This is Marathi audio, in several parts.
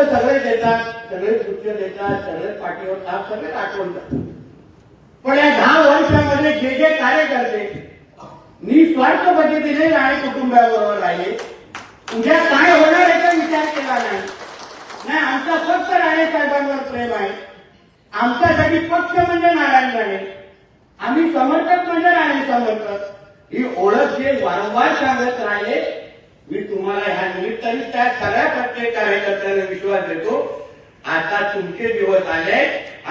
तर सगळे देतात सगळे पुच्छ देतात सगळे पाठीवर ताप सगळे करतात पण या दहा वर्षामध्ये जे जे कार्यकर्ते निस्वार्थ पद्धतीने राणे कुटुंबाबरोबर राहिले. उद्या काय होणार याचा विचार केला नाही. नाही आमचा फक्त राणे साहेबांवर प्रेम आहे. आमच्यासाठी पक्ष म्हणजे नारायण राणे. आम्ही समर्थक म्हणजे राणे समर्थक. ही ओळख जे वारंवार सांगत राहिले मी तुम्हाला ह्या निमित्ताने त्या सगळ्या प्रत्येक कार्यकर्त्यांना विश्वास देतो. आता तुमचे दिवस आले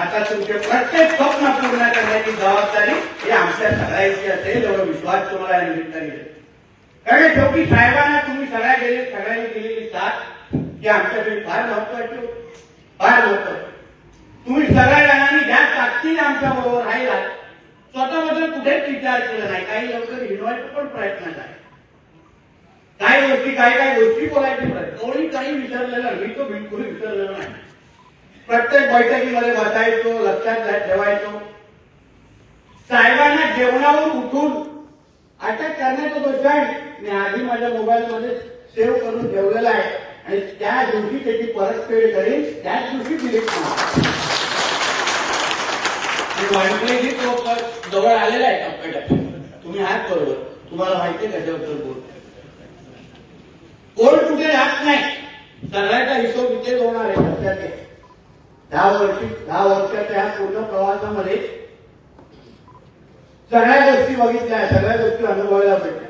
आता तुमचे प्रत्येक स्वप्न पूर्ण करण्याची जबाबदारी ही आमच्या सगळ्यांची असेल एवढा विश्वास तुम्हाला या निमित्ताने देतो. कारण शेवटी साहेबांना तुम्ही सगळ्या गेले सगळ्यांनी दिलेली साथ ही आमच्यासाठी फार महत्वाची होती. फार महत्वाची तुम्ही सगळ्या जणांनी घ्या ताकदीने आमच्या बरोबर राहिला स्वतःबद्दल कुठेच विचार केला नाही. काही लवकर हिरवायचा पण प्रयत्न झाला. काही गोष्टी काही काही गोष्टी बोलायचे कोणी काही विचारलेलं मी तो बिलकुल विचारलेलं नाही. प्रत्येक बैठकीमध्ये बसायचो लक्षात ठेवायचो साहेबांना जेवणावर उठून अटक करण्याचा तो क्षण मी आधी माझ्या मोबाईलमध्ये सेव्ह करून ठेवलेला आहे. आणि त्या दिवशी त्याची परतफेड करेन त्याच दिवशी डिलीट करणार की तो जवळ आलेला आहे टप्प्याटप्प्यात तुम्ही आहात बरोबर. तुम्हाला माहिती आहे कशाबद्दल बोलतो कुठे राहत नाही. सगळ्याचा हिशोब इथे होणार आहे सध्याचे. दहा वर्षी दहा वर्षाच्या ह्या पूर्ण प्रवासामध्ये सगळ्या गोष्टी बघितल्या सगळ्या गोष्टी अनुभवायला भेटल्या.